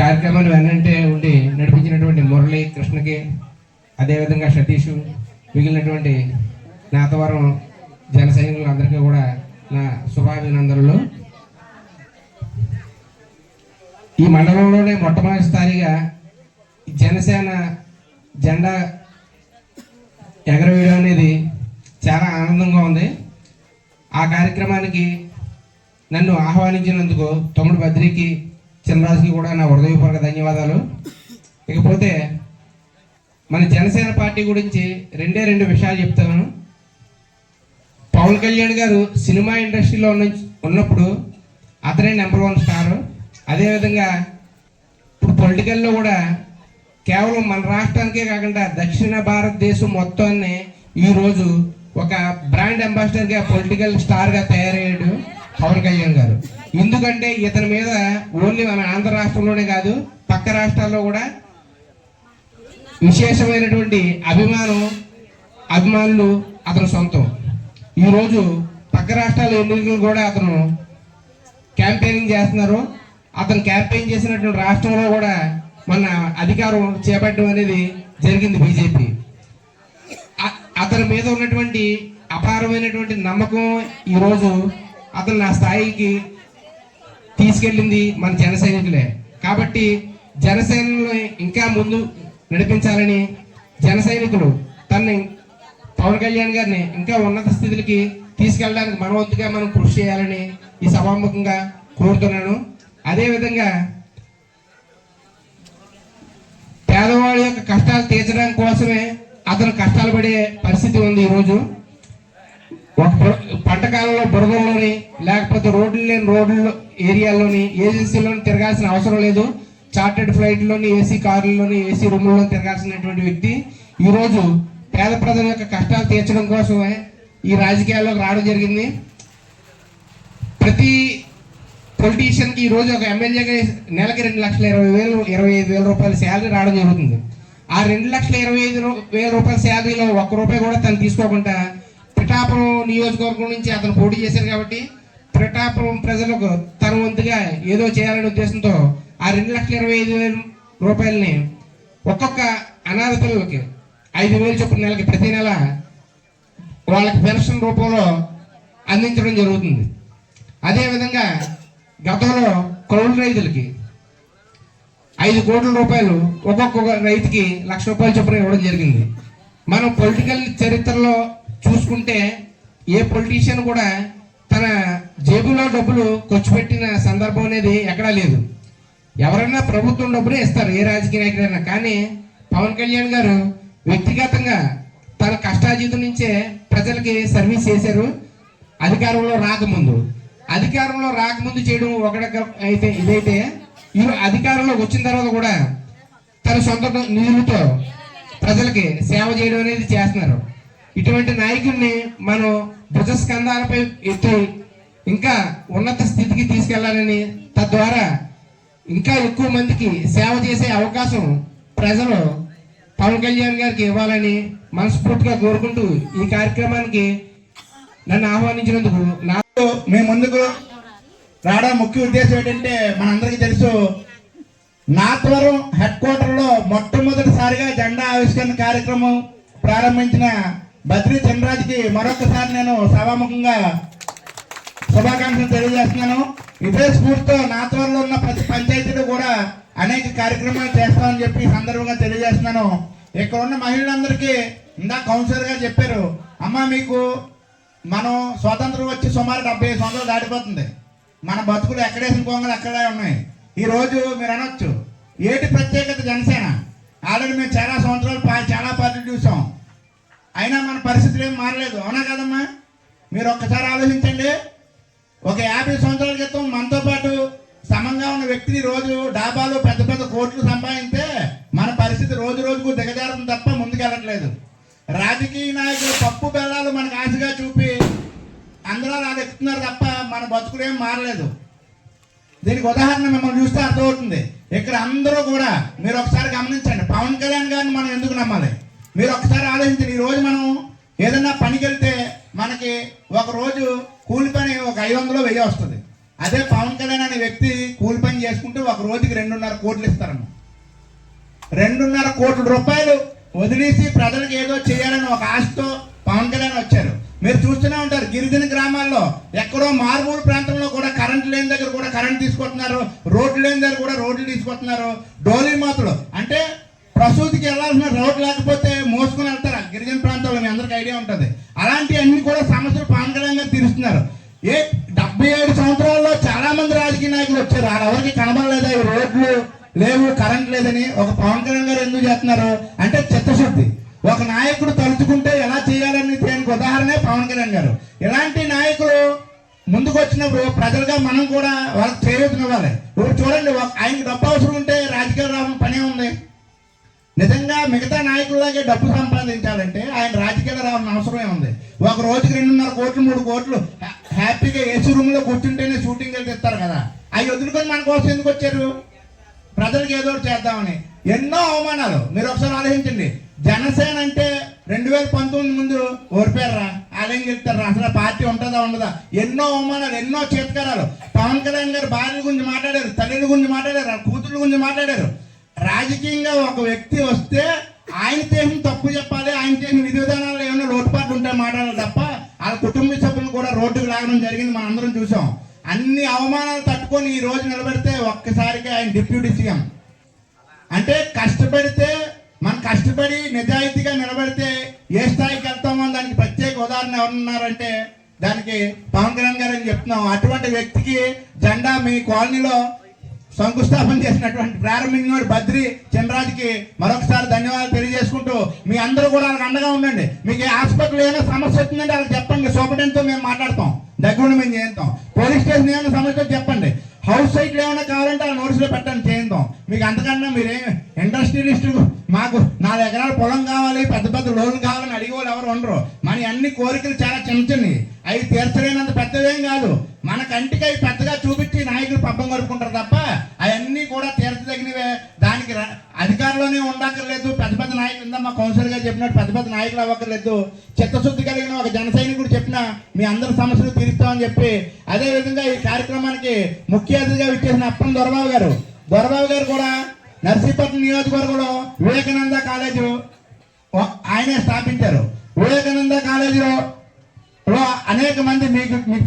కార్యక్రమాన్ని వెనంటే ఉండి నడిపించినటువంటి మురళి కృష్ణకి అదేవిధంగా సతీష్ మిగిలినటువంటి నాతవరం జన సైనికులందరికీ కూడా నా శుభాభినందనలు. ఈ మండలంలోనే మొట్టమొదటిసారిగా జనసేన జెండా ఎగరవేయడం అనేది చాలా ఆనందంగా ఉంది. ఆ కార్యక్రమానికి నన్ను ఆహ్వానించినందుకు తమ్ముడు బద్రికి చిన్నరాజుకి కూడా నా హృదయపూర్వక ధన్యవాదాలు. ఇకపోతే మన జనసేన పార్టీ గురించి రెండే రెండు విషయాలు చెప్తాను. పవన్ కళ్యాణ్ గారు సినిమా ఇండస్ట్రీలో ఉన్న ఉన్నప్పుడు అతనే నెంబర్ వన్ స్టార్. అదేవిధంగా ఇప్పుడు పొలిటికల్లో కూడా కేవలం మన రాష్ట్రానికే కాకుండా దక్షిణ భారతదేశం మొత్తాన్ని ఈరోజు ఒక బ్రాండ్ అంబాసిడర్గా పొలిటికల్ స్టార్గా తయారయ్యాడు. పవన్ కళ్యాణ్ గారు. ఎందుకంటే ఇతని మీద ఓన్లీ మన ఆంధ్ర రాష్ట్రంలోనే కాదు పక్క రాష్ట్రాల్లో కూడా విశేషమైనటువంటి అభిమానం అభిమానులు అతని సొంతం. ఈరోజు పక్క రాష్ట్రాల ఎన్నికలు కూడా అతను క్యాంపెయినింగ్ చేస్తున్నారు. అతను క్యాంపెయిన్ చేసినటువంటి రాష్ట్రంలో కూడా మన అధికారం చేపట్టడం అనేది జరిగింది బీజేపీ. అతని మీద ఉన్నటువంటి అపారమైనటువంటి నమ్మకం ఈరోజు అతను నా స్థాయికి తీసుకెళ్ళింది మన జన సైనికులే కాబట్టి జనసేనలో ఇంకా ముందు నడిపించాలని జన సైనికులు తనని పవన్ కళ్యాణ్ గారిని ఇంకా ఉన్నత స్థితికి తీసుకెళ్ళడానికి మన వంతుగా మనం కృషి చేయాలని ఈ సభాముఖంగా కోరుతున్నాను. అదేవిధంగా పేదవాడి యొక్క కష్టాలు తీర్చడం కోసమే అతను కష్టాలు పడే పరిస్థితి ఉంది ఈరోజు. ఒక పంట కాలంలో బురదల్లోని లేకపోతే రోడ్లు లేని రోడ్లు ఏరియాల్లోని ఏజెన్సీలోని తిరగాల్సిన అవసరం లేదు. చార్టెడ్ ఫ్లైట్లోని ఏసీ కార్లలోని ఏసీ రూముల్లో తిరగాల్సినటువంటి వ్యక్తి ఈరోజు పేద ప్రజల యొక్క కష్టాలు తీర్చడం కోసమే ఈ రాజకీయాల్లోకి రావడం జరిగింది. ప్రతి పొలిటీషియన్కి ఈరోజు ఈ రోజు ఒక ఎమ్మెల్యేగా నెలకి రెండు లక్షల ఇరవై వేలు ఇరవై ఐదు వేల రూపాయల శాలరీ రావడం జరుగుతుంది. ఆ రెండు లక్షల ఇరవై ఐదు వేల రూపాయల శాలరీలో ఒక్క రూపాయి కూడా తను తీసుకోకుండా పిఠాపురం నియోజకవర్గం నుంచి అతను పోటీ చేశారు కాబట్టి పిఠాపురం ప్రజలకు తన వంతుగా ఏదో చేయాలనే ఉద్దేశంతో ఆ రెండు లక్షల ఇరవై ఐదు వేల రూపాయలని ఒక్కొక్క అనాథ పిల్లలకి ఐదు వేలు చొప్పున నెలకి ప్రతి నెల వాళ్ళకి పెన్షన్ రూపంలో అందించడం జరుగుతుంది. అదేవిధంగా గతంలో కౌలు రైతులకి ఐదు కోట్ల రూపాయలు ఒక్కొక్క రైతుకి లక్ష రూపాయలు చొప్పున ఇవ్వడం జరిగింది. మనం పొలిటికల్ చరిత్రలో చూసుకుంటే ఏ పొలిటీషియన్ కూడా తన జేబులో డబ్బులు ఖర్చు పెట్టిన సందర్భం అనేది ఎక్కడా లేదు. ఎవరైనా ప్రభుత్వం డబ్బులే ఇస్తారు ఏ రాజకీయ నాయకుడైనా. కానీ పవన్ కళ్యాణ్ గారు వ్యక్తిగతంగా తన కష్టాజీతం నుంచే ప్రజలకి సర్వీస్ చేశారు. అధికారంలో రాకముందు. అధికారంలో రాకముందు చేయడం ఒకటి అయితే ఇదైతే ఈ అధికారంలో వచ్చిన తర్వాత కూడా తన సొంత నిధులతో ప్రజలకి సేవ చేయడం అనేది చేస్తున్నారు. ఇటువంటి నాయకుడిని మనం భుజస్కంధాలపై ఎత్తి ఇంకా ఉన్నత స్థితికి తీసుకెళ్ళాలని తద్వారా ఇంకా ఎక్కువ మందికి సేవ చేసే అవకాశం ప్రజలు పవన్ కళ్యాణ్ గారికి ఇవ్వాలని మనస్ఫూర్తిగా కోరుకుంటూ ఈ కార్యక్రమానికి నన్ను ఆహ్వానించినందుకు నాతో మేము ముందుకు రావడం ముఖ్య ఉద్దేశం ఏంటంటే మనందరికీ తెలుసు నాత్వరం హెడ్ క్వార్టర్లో మొట్టమొదటిసారిగా జెండా ఆవిష్కరణ కార్యక్రమం ప్రారంభించిన బద్రి చంద్రాజ్కి మరొకసారి నేను సభాముఖంగా శుభాకాంక్షలు తెలియజేస్తున్నాను. ఇదే స్ఫూర్తితో నాత్వరంలో ఉన్న ప్రతి పంచాయతీలు కూడా అనేక కార్యక్రమాలు చేస్తామని చెప్పి సందర్భంగా తెలియజేస్తున్నాను. ఇక్కడ ఉన్న మహిళలందరికీ ఇందా కౌన్సిలర్ గారు చెప్పారు అమ్మ మీకు మనం స్వాతంత్రం వచ్చి సుమారు డెబ్బై ఐదు సంవత్సరాలు దాటిపోతుంది. మన బతుకులు ఎక్కడేసిన కొంగలు అక్కడే ఉన్నాయి. ఈ రోజు మీరు అనొచ్చు. ఏటి ప్రత్యేకత జనసేన? ఆల్రెడీ మేము చాలా సంవత్సరాలు పా- చాలా పార్టీలు చూసాం. అయినా మన పరిస్థితులు ఏం మారలేదు. అవునా కదమ్మా? మీరు ఒక్కసారి ఆలోచించండి. ఒక యాభై సంవత్సరాల క్రితం మనతో పాటు సమంగా ఉన్న వ్యక్తిని రోజు డాబాలో పెద్ద పెద్ద కోట్లు సంపాదిస్తే మన పరిస్థితి రోజు రోజుకు దిగజారడం తప్ప ముందుకెళ్ళట్లేదు. రాజకీయ నాయకులు పప్పు బెల్లాలు మనకు ఆశగా చూపి అందరూ అలా ఎక్కుతున్నారు తప్ప మన బతుకులు ఏం మారలేదు. దీనికి ఉదాహరణ మిమ్మల్ని చూస్తే అర్థమవుతుంది. ఇక్కడ అందరూ కూడా మీరు ఒకసారి గమనించండి. పవన్ కళ్యాణ్ గారిని మనం ఎందుకు నమ్మాలి? మీరు ఒకసారి ఆలోచించండి ఈరోజు మనం ఏదన్నా పనికి వెళ్తే మనకి ఒక రోజు కూలి పని ఒక ఐదు వందలు వెయ్యి వస్తుంది. అదే పవన్ కళ్యాణ్ అనే వ్యక్తి కూలి పని చేసుకుంటూ ఒక రోజుకి రెండున్నర కోట్లు ఇస్తారన్న రెండున్నర కోట్ల రూపాయలు వదిలేసి ప్రజలకు ఏదో చేయాలని ఒక ఆశతో పవన్ కళ్యాణ్ వచ్చారు. మీరు చూస్తూనే ఉంటారు గిరిజన గ్రామాల్లో ఎక్కడో మారుమూల ప్రాంతంలో కూడా కరెంట్ లేని దగ్గర కూడా కరెంట్ తీసుకుంటున్నారు రోడ్లు లేని దగ్గర కూడా రోడ్లు తీసుకుంటున్నారు డోలీ మాతలు. అంటే ప్రసూతికి వెళ్ళాల్సిన రోడ్ లేకపోతే మోసుకుని వెళ్తారా? గిరిజన ప్రాంతాల్లో మీ అందరికి ఐడియా ఉంటుంది. అలాంటి అన్ని కూడా సమస్యలు పవన్ కళ్యాణ్ గారు తీరుస్తున్నారు. ఏ డెబ్బై ఏడు సంవత్సరాల్లో చాలా మంది రాజకీయ నాయకులు వచ్చారు. ఎవరికి కనబడలేదా? ఈ రోడ్లు లేవు కరెంట్ లేదని ఒక పవన్ కళ్యాణ్ గారు ఎందుకు చేస్తున్నారు? అంటే చిత్తశుద్ధి. ఒక నాయకుడు తలుచుకుంటే ఎలా చేయాలని దానికి ఉదాహరణే పవన్ కళ్యాణ్ గారు. ఇలాంటి నాయకులు ముందుకు వచ్చినప్పుడు ప్రజలుగా మనం కూడా వాళ్ళకి చేయూతనివ్వాలి. ఇప్పుడు చూడండి ఆయనకి డబ్బు అవసరం ఉంటే రాజకీయాలు రావడం పనే ఉంది. నిజంగా మిగతా నాయకుల్లాగే డబ్బు సంపాదించాలంటే ఆయన రాజకీయాలు రావాలని అవసరమే ఉంది. ఒక రోజుకి రెండున్నర కోట్లు మూడు కోట్లు హ్యాపీగా ఏసీ రూమ్లో కూర్చుంటేనే షూటింగ్ వెళ్ళి ఇస్తారు కదా. అవి వదులుకొని మన కోసం ఎందుకు వచ్చారు? ప్రజలకు ఏదో ఒకటి చేద్దామని. ఎన్నో అవమానాలు. మీరు ఒకసారి ఆలోచించండి. జనసేన అంటే రెండు వేల పంతొమ్మిది ముందు ఓడిపోయారా? అలాగే చెప్తారా అసలు పార్టీ ఉంటుందా ఉండదా? ఎన్నో అవమానాలు ఎన్నో చేత్కారాలు. పవన్ కళ్యాణ్ గారు భార్యల గురించి మాట్లాడారు తల్లిల గురించి మాట్లాడారు వాళ్ళ కూతుర్ల గురించి మాట్లాడారు. రాజకీయంగా ఒక వ్యక్తి వస్తే ఆయన చేసిన తప్పు చెప్పాలి? ఆయన చేసిన విధి విధానాలు ఏమైనా లోటుపాట్లు ఉంటే మాట్లాడాలి తప్ప వాళ్ళ కుటుంబ సభ్యులు కూడా రోడ్డుకు లాగడం జరిగింది మనం అందరం చూసాం. అన్ని అవమానాలు తట్టుకొని ఈ రోజు నిలబెడితే ఒక్కసారిగా ఆయన డిప్యూటీ సీఎం. అంటే కష్టపడితే మనం కష్టపడి నిజాయితీగా నిలబడితే ఏ స్థాయికి వెళ్తామో దానికి ప్రత్యేక ఉదాహరణ ఎవరున్నారంటే దానికి పవన్ కళ్యాణ్ గారు అని చెప్తున్నాం. అటువంటి వ్యక్తికి జెండా మీ కాలనీలో శంకుస్థాపన చేసినటువంటి ప్రారంభించిన బద్రి చంద్రరాజుకి మరొకసారి ధన్యవాదాలు తెలియజేసుకుంటూ మీ అందరూ కూడా వాళ్ళకి అండగా ఉండండి. మీకు ఏ హాస్పిటల్ ఏమైనా సమస్య వచ్చిందంటే వాళ్ళకి చెప్పండి. సూపరింటెండెంట్తో మేము మాట్లాడతాం. దగ్గరుండి మేము చేస్తాం పోలీస్ స్టేషన్ ఏమైనా సమస్య చెప్పండి. హౌస్ సైట్లు ఏమైనా కావాలంటే ఆ నోట్స్లో పెట్టండి. చేద్దాం మీకు అంతకన్నా మీరేమి ఇండస్ట్రియలిస్ట్ మాకు నాలుగు ఎకరాల పొలం కావాలి పెద్ద పెద్ద లోన్లు కావాలని అడిగే వాళ్ళు ఎవరు ఉండరు. మన అన్ని కోరికలు చాలా చిన్న చిన్నవి. అవి తీర్చలేనంత పెద్దవేం కాదు. మన కంటికి అవి పెద్దగా చూపించి నాయకులు పబ్బం కడుపుకుంటారు తప్ప అవన్నీ కూడా తీర్చదగినవే. దానికి రా- అధికారంలోనే ఉండక్కర్లేదు. పెద్ద పెద్ద నాయకులు ఇందా మా కౌన్సిలర్ గారు చెప్పినట్టు పెద్ద పెద్ద నాయకులు అవ్వక్కర్లేదు. చిత్తశుద్ధి కలిగిన ఒక జన సైనికుడు చెప్పిన మీ అందరి సమస్యలు తీరుస్తామని చెప్పి. అదే విధంగా ఈ కార్యక్రమానికి ముఖ్య అతిథిగా విచ్చేసిన అప్పం దొరబాబు గారు. దొరబాబు గారు కూడా నర్సీపట్నం నియోజకవర్గంలో వివేకానంద కాలేజీ ఆయనే స్థాపించారు. వివేకానంద కాలేజీలో అనేక మంది మీకు మీకు